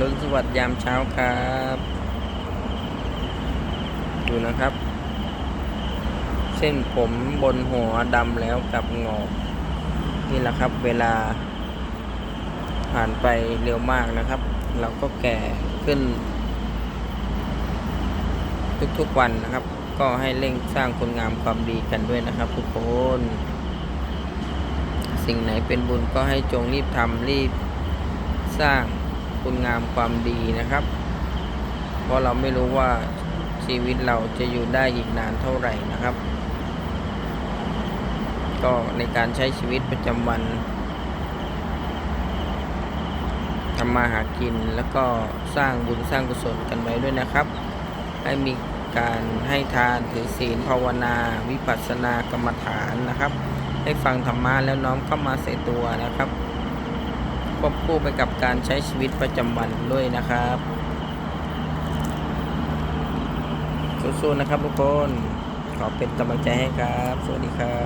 รุณสวัสดิ์ยามเช้าครับ ดูนะครับ เส้นผมบนหัวดำแล้วกับงอก นี่แหละครับเวลา ผ่านไปเร็วมากนะครับ เราก็แก่ขึ้น ทุกๆวันนะครับ ก็ให้เร่งสร้างคุณงามความดีกันด้วยนะครับทุกคน สิ่งไหนเป็นบุญก็ให้จงรีบทำรีบสร้าง คุณงามความดีนะครับ เพราะเราไม่รู้ว่าชีวิตเราจะอยู่ได้อีกนานเท่าไหร่นะครับ ก็ในการใช้ชีวิตประจำวันทำมาหากินแล้วก็สร้างบุญสร้างกุศลกันไว้ด้วยนะครับ ให้มีการให้ทานถือศีลภาวนา วิปัสสนากรรมฐานนะครับ ให้ฟังธรรมะแล้วน้อมเข้ามาใส่ตัวนะครับ ควบคู่ไปกับการใช้ชีวิตประจำวันด้วยนะครับสู้ๆนะครับทุกคน ขอเป็นกำลังใจให้ครับ สวัสดีครับ